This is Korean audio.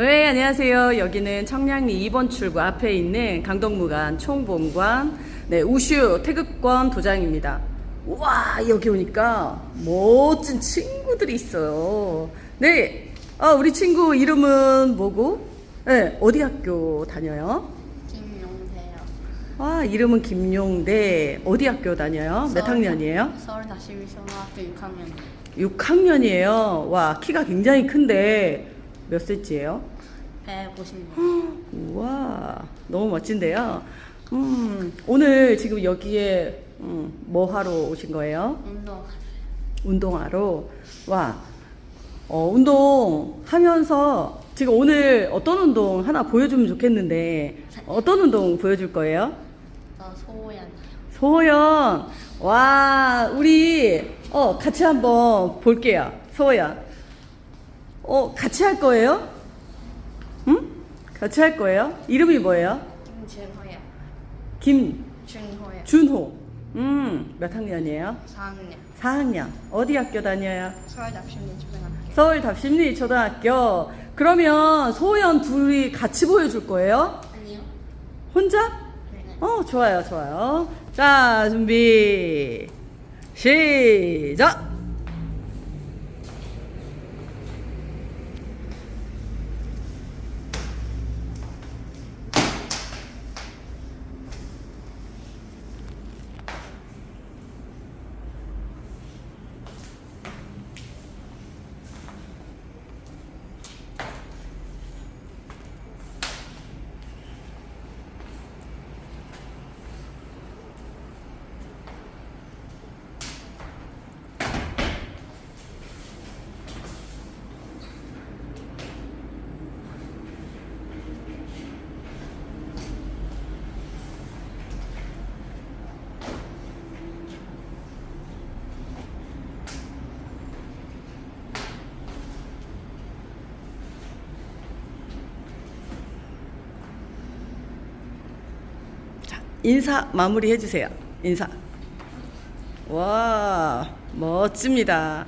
네, 안녕하세요. 여기는 청량리 2번 출구 앞에 있는 강덕무관 총본관 네, 우슈 태극권 도장입니다. 와, 여기 오니까 멋진 친구들이 있어요. 네, 아, 우리 친구 이름은 뭐고? 네, 어디 학교 다녀요? 김용세요. 아, 이름은 김용대. 어디 학교 다녀요? 몇 서울- 학년이에요? 서울 다시미 초등학교 6학년. 6학년이에요. 와, 키가 굉장히 큰데 몇 cm예요? 150년. 우와, 너무 멋진데요. 음, 오늘 지금 여기에 음, 뭐 하러 오신 거예요? 운동. 운동하러. 와, 어, 운동 하면서 지금 오늘 어떤 운동 하나 보여주면 좋겠는데 어떤 운동 보여줄 거예요? 저 소호연. 소연. 와, 우리 어 같이 한번 볼게요. 소연. 어 같이 할 거예요? 응? 같이 할 거예요? 이름이 뭐예요? 김준호요. 김 준호. 준호요. 음, 몇 학년이에요? 4학년. 4학년. 어디 학교 다녀요? 서울 다시미 초등학교. 서울 답심리 초등학교. 그러면 소연 둘이 같이 보여줄 거예요? 아니요. 혼자? 네. 어, 좋아요, 좋아요. 자, 준비. 시작! 인사 마무리 해 주세요. 인사. 와, 멋집니다.